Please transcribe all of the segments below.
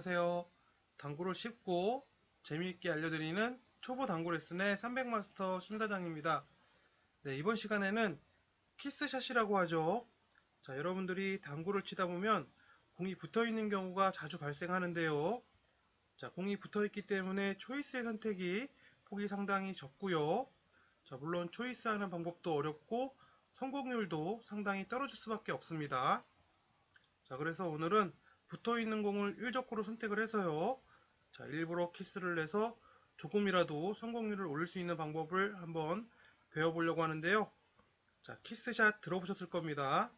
네, 안녕하세요. 당구를 쉽고 재미있게 알려드리는 초보 당구 레슨의 300마스터 심사장입니다. 네, 이번 시간에는 키스샷이라고 하죠. 자, 여러분들이 당구를 치다 보면 공이 붙어 있는 경우가 자주 발생하는데요. 자, 공이 붙어 있기 때문에 초이스의 선택이 폭이 상당히 적고요. 자, 물론 초이스하는 방법도 어렵고 성공률도 상당히 떨어질 수밖에 없습니다. 자, 그래서 오늘은 붙어 있는 공을 일적으로 선택을 해서요. 자, 일부러 키스를 내서 조금이라도 성공률을 올릴 수 있는 방법을 한번 배워보려고 하는데요. 자, 키스샷 들어보셨을 겁니다.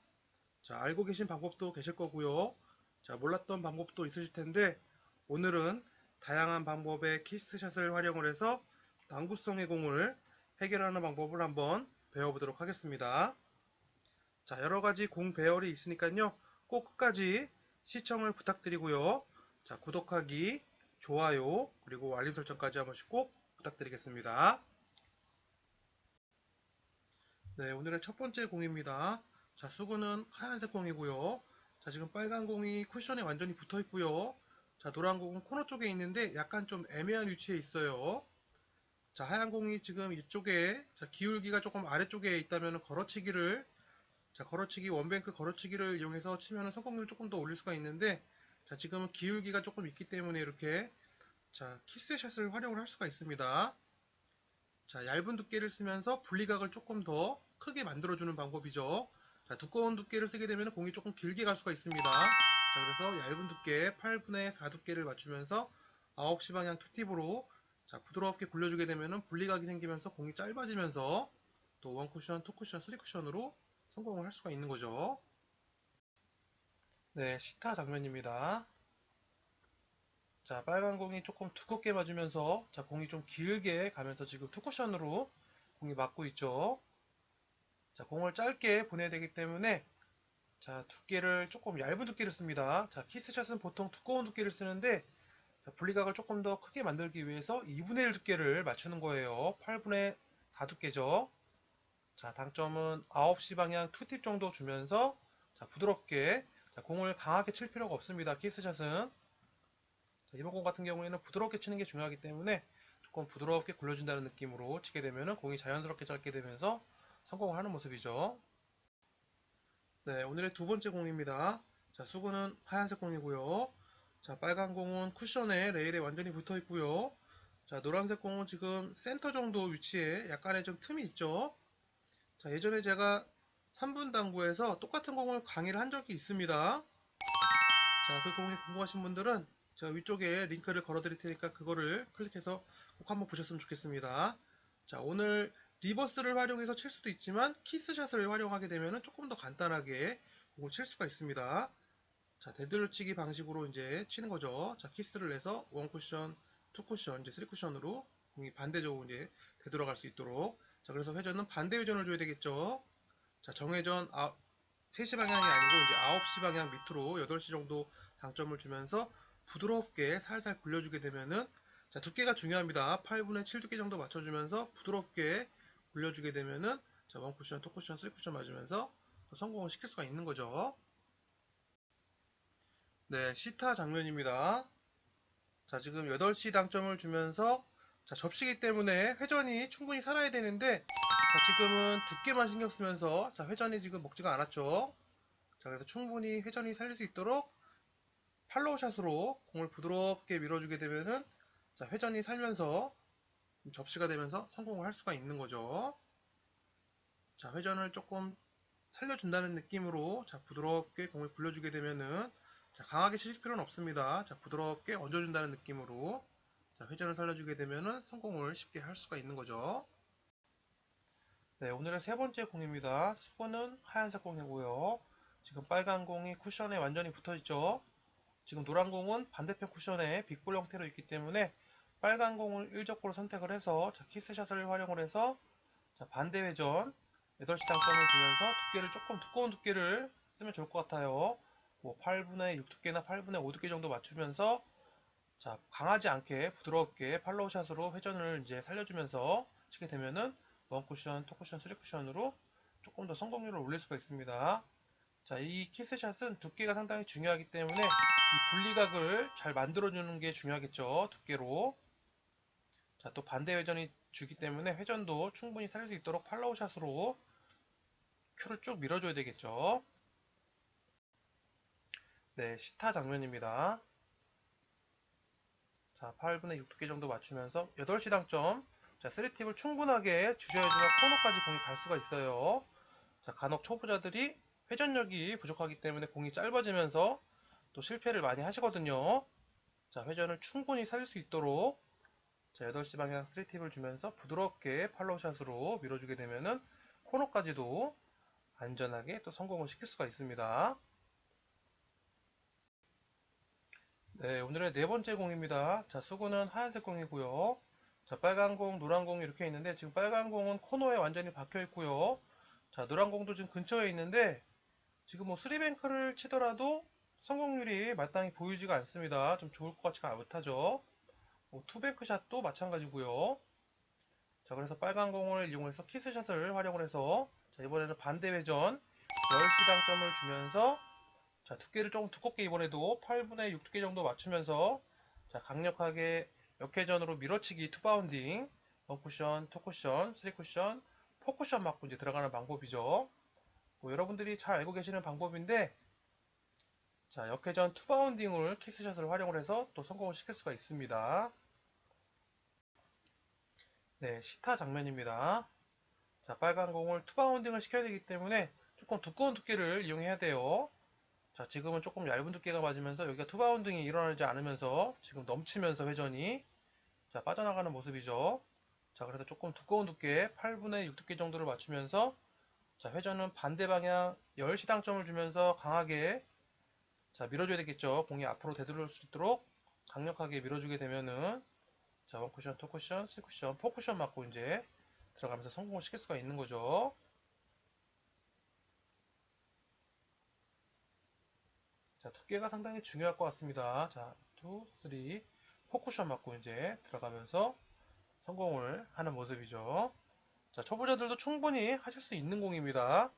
자, 알고 계신 방법도 계실 거고요. 자, 몰랐던 방법도 있으실 텐데, 오늘은 다양한 방법의 키스샷을 활용을 해서 난구성의 공을 해결하는 방법을 한번 배워보도록 하겠습니다. 자, 여러 가지 공 배열이 있으니까요. 꼭 끝까지 시청을 부탁드리고요. 자, 구독하기, 좋아요, 그리고 알림 설정까지 한 번씩 꼭 부탁드리겠습니다. 네, 오늘의 첫 번째 공입니다. 자, 수구는 하얀색 공이고요. 자, 지금 빨간 공이 쿠션에 완전히 붙어 있고요. 자, 노란 공은 코너 쪽에 있는데 약간 좀 애매한 위치에 있어요. 자, 하얀 공이 지금 이쪽에 자, 기울기가 조금 아래쪽에 있다면 걸어치기를 자, 걸어치기 원뱅크 걸어치기를 이용해서 치면 성공률 조금 더 올릴 수가 있는데 자, 지금은 기울기가 조금 있기 때문에 이렇게 자, 키스샷을 활용을 할 수가 있습니다. 자, 얇은 두께를 쓰면서 분리각을 조금 더 크게 만들어주는 방법이죠. 자, 두꺼운 두께를 쓰게 되면 공이 조금 길게 갈 수가 있습니다. 자, 그래서 얇은 두께 8분의 4 두께를 맞추면서 9시 방향 투팁으로 자, 부드럽게 굴려주게 되면 분리각이 생기면서 공이 짧아지면서 또 원쿠션, 투쿠션, 쓰리쿠션으로 성공을 할 수가 있는 거죠. 네, 시타 장면입니다. 자, 빨간 공이 조금 두껍게 맞으면서 자, 공이 좀 길게 가면서 지금 투쿠션으로 공이 맞고 있죠. 자, 공을 짧게 보내야 되기 때문에 자, 두께를 조금 얇은 두께를 씁니다. 자, 키스샷은 보통 두꺼운 두께를 쓰는데 자, 분리각을 조금 더 크게 만들기 위해서 2분의 1 두께를 맞추는 거예요. 8분의 4 두께죠. 자, 당점은 9시 방향 투팁 정도 주면서 자, 부드럽게 자, 공을 강하게 칠 필요가 없습니다. 키스샷은 자, 이번 공 같은 경우에는 부드럽게 치는 게 중요하기 때문에 조금 부드럽게 굴려준다는 느낌으로 치게 되면 공이 자연스럽게 짧게 되면서 성공을 하는 모습이죠. 네, 오늘의 두 번째 공입니다. 자, 수구는 하얀색 공이고요. 자, 빨간 공은 쿠션에 레일에 완전히 붙어 있고요. 자, 노란색 공은 지금 센터 정도 위치에 약간의 좀 틈이 있죠. 자, 예전에 제가 3분 당구에서 똑같은 공을 강의를 한 적이 있습니다. 자, 그 공이 궁금하신 분들은 제가 위쪽에 링크를 걸어 드릴 테니까 그거를 클릭해서 꼭 한번 보셨으면 좋겠습니다. 자, 오늘 리버스를 활용해서 칠 수도 있지만 키스샷을 활용하게 되면 조금 더 간단하게 공을 칠 수가 있습니다. 자, 데드로치기 방식으로 이제 치는 거죠. 자, 키스를 내서 원 쿠션, 투 쿠션, 이제 쓰리 쿠션으로 공이 반대쪽으로 이제 되돌아갈 수 있도록. 자, 그래서 회전은 반대 회전을 줘야 되겠죠. 자, 정회전 아, 3시 방향이 아니고 이제 9시 방향 밑으로 8시 정도 당점을 주면서 부드럽게 살살 굴려주게 되면은 자, 두께가 중요합니다. 8분의 7 두께 정도 맞춰주면서 부드럽게 굴려주게 되면은 자, 원 쿠션, 투 쿠션, 쓰리 쿠션 맞으면서 성공을 시킬 수가 있는 거죠. 네, 시타 장면입니다. 자, 지금 8시 당점을 주면서 자, 접시기 때문에 회전이 충분히 살아야 되는데 자, 지금은 두께만 신경 쓰면서 자, 회전이 지금 먹지가 않았죠. 자, 그래서 충분히 회전이 살릴 수 있도록 팔로우샷으로 공을 부드럽게 밀어주게 되면은 자, 회전이 살면서 접시가 되면서 성공을 할 수가 있는 거죠. 자, 회전을 조금 살려준다는 느낌으로 자, 부드럽게 공을 굴려주게 되면은 자, 강하게 치실 필요는 없습니다. 자, 부드럽게 얹어준다는 느낌으로 자, 회전을 살려주게 되면은 성공을 쉽게 할 수가 있는 거죠. 네, 오늘의 세 번째 공입니다. 수건은 하얀색 공이고요. 지금 빨간 공이 쿠션에 완전히 붙어 있죠. 지금 노란 공은 반대편 쿠션에 빅볼 형태로 있기 때문에 빨간 공을 일적으로 선택을 해서 자, 키스샷을 활용을 해서 자, 반대 회전 8시 당점을 주면서 두께를 조금 두꺼운 두께를 쓰면 좋을 것 같아요. 뭐 8분의 6 두께나 8분의 5 두께 정도 맞추면서 자, 강하지 않게 부드럽게 팔로우샷으로 회전을 이제 살려주면서 치게 되면은 원 쿠션, 투 쿠션, 쓰리 쿠션으로 조금 더 성공률을 올릴 수가 있습니다. 자, 이 키스샷은 두께가 상당히 중요하기 때문에 분리각을 잘 만들어주는 게 중요하겠죠. 두께로. 자, 또 반대 회전이 주기 때문에 회전도 충분히 살릴 수 있도록 팔로우 샷으로 큐를 쭉 밀어줘야 되겠죠. 네, 시타 장면입니다. 자, 8분의 6 두께 정도 맞추면서 8시 당점. 자, 3팁을 충분하게 주셔야지만 코너까지 공이 갈 수가 있어요. 자, 간혹 초보자들이 회전력이 부족하기 때문에 공이 짧아지면서 또 실패를 많이 하시거든요. 자, 회전을 충분히 살릴 수 있도록 자, 8시 방향 3팁을 주면서 부드럽게 팔로우샷으로 밀어주게 되면은 코너까지도 안전하게 또 성공을 시킬 수가 있습니다. 네, 오늘의 네 번째 공입니다. 자, 수구는 하얀색 공이고요. 자, 빨간 공, 노란 공이 이렇게 있는데 지금 빨간 공은 코너에 완전히 박혀 있고요. 자, 노란 공도 지금 근처에 있는데 지금 뭐 쓰리뱅크를 치더라도 성공률이 마땅히 보이지가 않습니다. 좀 좋을 것 같지가 못하죠. 뭐 투뱅크 샷도 마찬가지고요. 자, 그래서 빨간 공을 이용해서 키스샷을 활용을 해서 자, 이번에는 반대 회전 10시 당점을 주면서 자, 두께를 조금 두껍게 이번에도 8분의 6 두께 정도 맞추면서 자, 강력하게 역회전으로 밀어치기 투바운딩 원쿠션, 투쿠션, 쓰리쿠션, 포쿠션 맞고 이제 들어가는 방법이죠. 뭐 여러분들이 잘 알고 계시는 방법인데 자, 역회전 투바운딩을 키스샷을 활용을 해서 또 성공을 시킬 수가 있습니다. 네, 시타 장면입니다. 자, 빨간 공을 투바운딩을 시켜야 되기 때문에 조금 두꺼운 두께를 이용해야 돼요. 자, 지금은 조금 얇은 두께가 맞으면서 여기가 투바운딩이 일어나지 않으면서 지금 넘치면서 회전이 자, 빠져나가는 모습이죠. 자, 그래서 조금 두꺼운 두께 8분의 6 두께 정도를 맞추면서 자, 회전은 반대 방향 10시 당점을 주면서 강하게 자, 밀어줘야 되겠죠. 공이 앞으로 되돌릴 수 있도록 강력하게 밀어주게 되면은 자, 원쿠션, 투쿠션, 쓰리쿠션, 포쿠션 맞고 이제 들어가면서 성공을 시킬 수가 있는 거죠. 자, 두께가 상당히 중요할 것 같습니다. 자, 2, 3, 포쿠션 맞고 이제 들어가면서 성공을 하는 모습이죠. 자, 초보자들도 충분히 하실 수 있는 공입니다.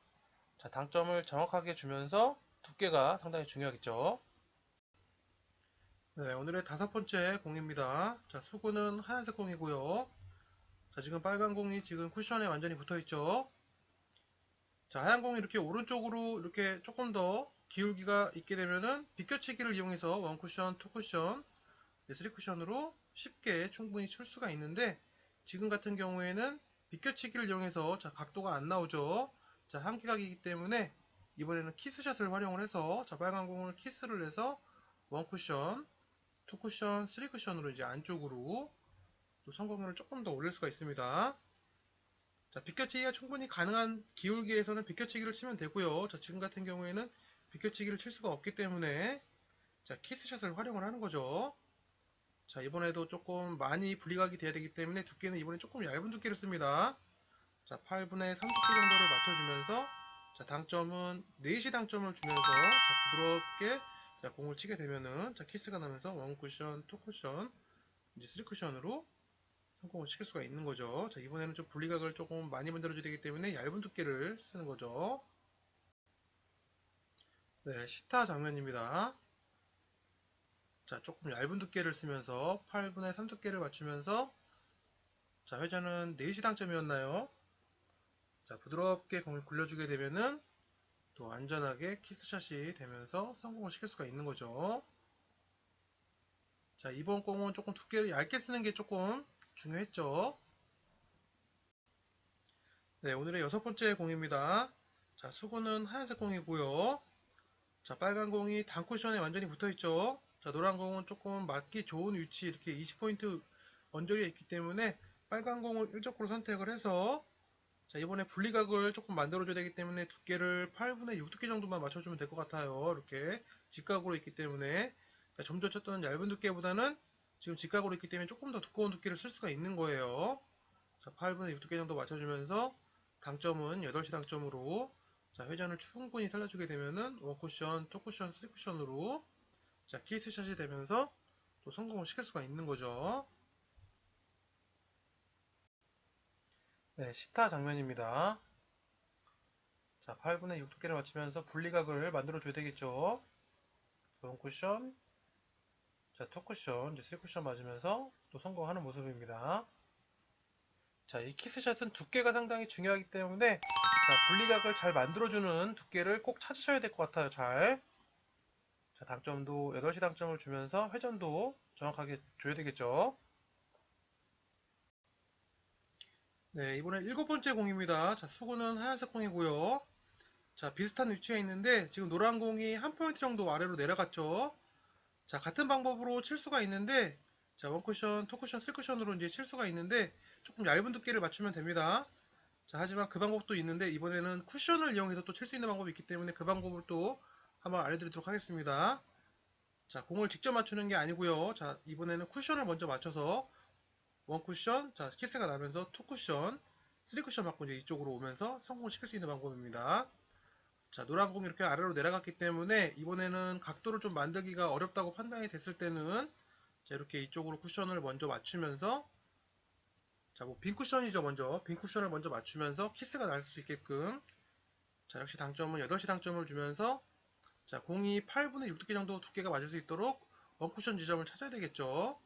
자, 당점을 정확하게 주면서 두께가 상당히 중요하겠죠. 네, 오늘의 다섯 번째 공입니다. 자, 수구는 하얀색 공이고요. 자, 지금 빨간 공이 지금 쿠션에 완전히 붙어 있죠. 자, 하얀 공이 이렇게 오른쪽으로 이렇게 조금 더 기울기가 있게 되면은 비껴치기를 이용해서 원 쿠션, 투 쿠션, 쓰리 쿠션으로 쉽게 충분히 칠 수가 있는데 지금 같은 경우에는 비껴치기를 이용해서 자, 각도가 안 나오죠. 자, 한기각이기 때문에 이번에는 키스샷을 활용을 해서 자, 빨간 공을 키스를 해서 원 쿠션, 투 쿠션, 쓰리 쿠션으로 이제 안쪽으로 또 성공률을 조금 더 올릴 수가 있습니다. 자, 비껴치기가 충분히 가능한 기울기에서는 비껴치기를 치면 되고요. 자, 지금 같은 경우에는 비껴치기를 칠 수가 없기 때문에 자, 키스샷을 활용을 하는 거죠. 자, 이번에도 조금 많이 분리각이 돼야 되기 때문에 두께는 이번에 조금 얇은 두께를 씁니다. 자, 8분의 3 두께 정도를 맞춰주면서 자, 당점은 4시 당점을 주면서 자, 부드럽게 자, 공을 치게 되면은 자, 키스가 나면서 원 쿠션, 투 쿠션, 이제 쓰리 쿠션으로 성공을 시킬 수가 있는 거죠. 자, 이번에는 좀 분리각을 조금 많이 만들어줘야 되기 때문에 얇은 두께를 쓰는 거죠. 네, 시타 장면입니다. 자, 조금 얇은 두께를 쓰면서 8분의 3 두께를 맞추면서 자, 회전은 4시 당점이었나요? 자, 부드럽게 공을 굴려주게 되면은 또 안전하게 키스샷이 되면서 성공을 시킬 수가 있는 거죠. 자, 이번 공은 조금 두께를 얇게 쓰는 게 조금 중요했죠. 네, 오늘의 여섯 번째 공입니다. 자, 수구는 하얀색 공이고요. 자, 빨간 공이 단쿠션에 완전히 붙어 있죠. 자, 노란 공은 조금 맞기 좋은 위치 이렇게 20포인트 언저리에 있기 때문에 빨간 공을 일적으로 선택을 해서 자, 이번에 분리각을 조금 만들어줘야 되기 때문에 두께를 8분의 6 두께 정도만 맞춰주면 될 것 같아요. 이렇게 직각으로 있기 때문에 자, 좀전 쳤던 얇은 두께보다는 지금 직각으로 있기 때문에 조금 더 두꺼운 두께를 쓸 수가 있는 거예요. 자, 8분의 6 두께 정도 맞춰주면서 당점은 8시 당점으로 자, 회전을 충분히 살려주게 되면은 원쿠션, 투쿠션, 쓰리쿠션으로 자, 키스샷이 되면서 또 성공을 시킬 수가 있는 거죠. 네, 시타 장면입니다. 자, 8분의 6 두께를 맞추면서 분리각을 만들어 줘야 되겠죠. 원쿠션, 자, 투쿠션, 이제 3쿠션 맞으면서 또 성공하는 모습입니다. 자, 이 키스샷은 두께가 상당히 중요하기 때문에 자, 분리각을 잘 만들어주는 두께를 꼭 찾으셔야 될 것 같아요. 잘. 자, 당점도 8시 당점을 주면서 회전도 정확하게 줘야 되겠죠. 네, 이번엔 일곱 번째 공입니다. 자, 수구는 하얀색 공이고요. 자, 비슷한 위치에 있는데 지금 노란 공이 한 포인트 정도 아래로 내려갔죠. 자, 같은 방법으로 칠 수가 있는데 자, 원쿠션, 투쿠션, 쓰쿠션으로 이제 칠 수가 있는데 조금 얇은 두께를 맞추면 됩니다. 자, 하지만 그 방법도 있는데 이번에는 쿠션을 이용해서 또 칠 수 있는 방법이 있기 때문에 그 방법을 또 한번 알려드리도록 하겠습니다. 자, 공을 직접 맞추는 게 아니고요. 자, 이번에는 쿠션을 먼저 맞춰서 원 쿠션, 자, 키스가 나면서 투 쿠션, 쓰리 쿠션 맞고 이제 이쪽으로 오면서 성공시킬 수 있는 방법입니다. 자, 노란 공이 이렇게 아래로 내려갔기 때문에 이번에는 각도를 좀 만들기가 어렵다고 판단이 됐을 때는 자, 이렇게 이쪽으로 쿠션을 먼저 맞추면서 자, 뭐 빈 쿠션이죠, 먼저. 빈 쿠션을 먼저 맞추면서 키스가 날 수 있게끔 자, 역시 당점은 8시 당점을 주면서 자, 공이 8분의 6 두께 정도 두께가 맞을 수 있도록 원쿠션 지점을 찾아야 되겠죠.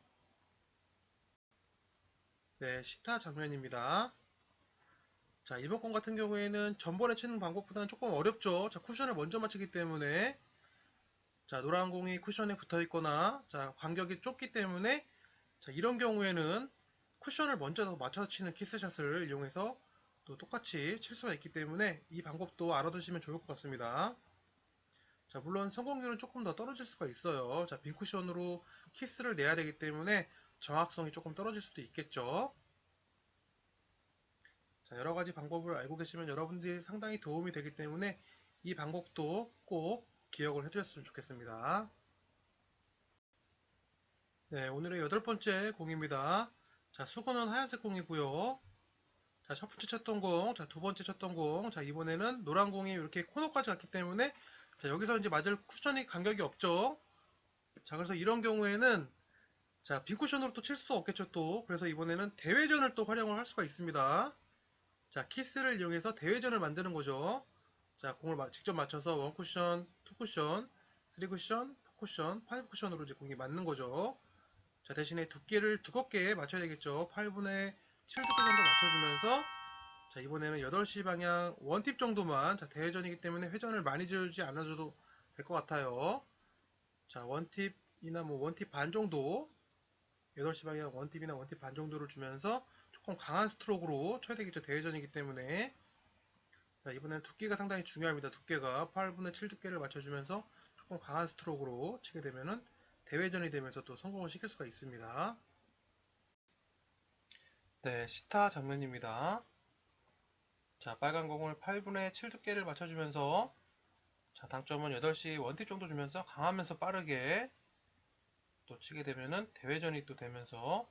네, 시타 장면입니다. 자, 이번 건 같은 경우에는 전번에 치는 방법보다는 조금 어렵죠. 자, 쿠션을 먼저 맞추기 때문에 자, 노란 공이 쿠션에 붙어 있거나 자, 간격이 좁기 때문에 자, 이런 경우에는 쿠션을 먼저 맞춰서 치는 키스샷을 이용해서 또 똑같이 칠 수가 있기 때문에 이 방법도 알아두시면 좋을 것 같습니다. 자, 물론 성공률은 조금 더 떨어질 수가 있어요. 자, 빈 쿠션으로 키스를 내야 되기 때문에 정확성이 조금 떨어질 수도 있겠죠. 자, 여러 가지 방법을 알고 계시면 여러분들이 상당히 도움이 되기 때문에 이 방법도 꼭 기억을 해두셨으면 좋겠습니다. 네, 오늘의 여덟 번째 공입니다. 자, 수건은 하얀색 공이고요. 자, 첫 번째 쳤던 공, 자, 두 번째 쳤던 공, 자, 이번에는 노란 공이 이렇게 코너까지 갔기 때문에 자, 여기서 이제 맞을 쿠션이 간격이 없죠. 자, 그래서 이런 경우에는 자, 빈 쿠션으로 또 칠 수 없겠죠, 또. 그래서 이번에는 대회전을 또 활용을 할 수가 있습니다. 자, 키스를 이용해서 대회전을 만드는 거죠. 자, 공을 마- 직접 맞춰서 원 쿠션, 투 쿠션, 쓰리 쿠션, 포 쿠션, 파이브 쿠션으로 이제 공이 맞는 거죠. 자, 대신에 두께를 두껍게 맞춰야 되겠죠. 8분의 7 두께 정도 맞춰주면서 자, 이번에는 8시 방향 원팁 정도만 자, 대회전이기 때문에 회전을 많이 지어주지 않아줘도 될 것 같아요. 자, 원팁이나 뭐 원팁 반 정도 8시 방향 원팁이나 원팁 반 정도를 주면서 조금 강한 스트로크로 쳐야 되겠죠. 대회전이기 때문에 자, 이번에는 두께가 상당히 중요합니다. 두께가 8분의 7 두께를 맞춰주면서 조금 강한 스트로크로 치게 되면은 대회전이 되면서 또 성공을 시킬 수가 있습니다. 네, 시타 장면입니다. 자, 빨간 공을 8분의 7 두께를 맞춰주면서 자, 당점은 8시 원팁 정도 주면서 강하면서 빠르게 또 치게 되면은 대회전이 또 되면서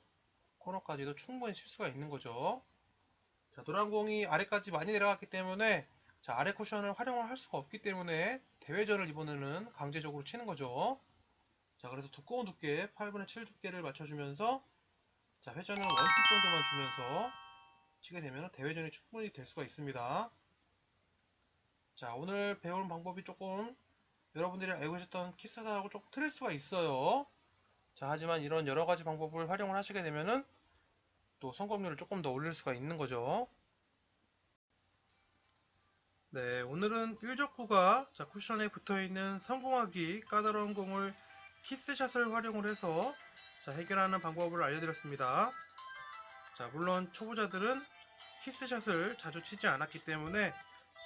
코너까지도 충분히 칠 수가 있는 거죠. 자, 노란 공이 아래까지 많이 내려갔기 때문에 자, 아래 쿠션을 활용을 할 수가 없기 때문에 대회전을 이번에는 강제적으로 치는 거죠. 자, 그래서 두꺼운 두께 8분의 7 두께를 맞춰주면서 자, 회전을 원팁 정도만 주면서 치게 되면 대회전이 충분히 될 수가 있습니다. 자, 오늘 배우는 방법이 조금 여러분들이 알고 계셨던 키스하고 조금 틀릴 수가 있어요. 자, 하지만 이런 여러 가지 방법을 활용을 하시게 되면은 또 성공률을 조금 더 올릴 수가 있는 거죠. 네, 오늘은 1족구가 자, 쿠션에 붙어 있는 성공하기 까다로운 공을 키스샷을 활용을 해서 자, 해결하는 방법을 알려드렸습니다. 자, 물론 초보자들은 키스샷을 자주 치지 않았기 때문에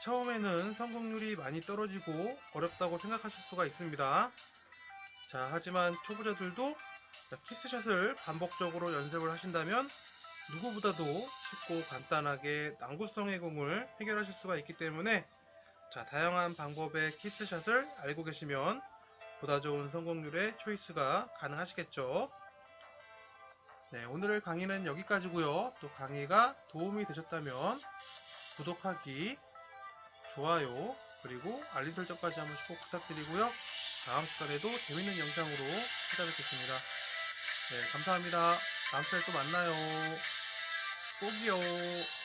처음에는 성공률이 많이 떨어지고 어렵다고 생각하실 수가 있습니다. 자, 하지만 초보자들도 자, 키스샷을 반복적으로 연습을 하신다면 누구보다도 쉽고 간단하게 난구성의 공을 해결하실 수가 있기 때문에 자, 다양한 방법의 키스샷을 알고 계시면 보다 좋은 성공률의 초이스가 가능하시겠죠. 네, 오늘 강의는 여기까지고요. 또 강의가 도움이 되셨다면 구독하기, 좋아요, 그리고 알림 설정까지 한 번씩 꼭 부탁드리고요. 다음 시간에도 재밌는 영상으로 찾아뵙겠습니다. 네, 감사합니다. 다음 시간에 또 만나요. 꼭이요.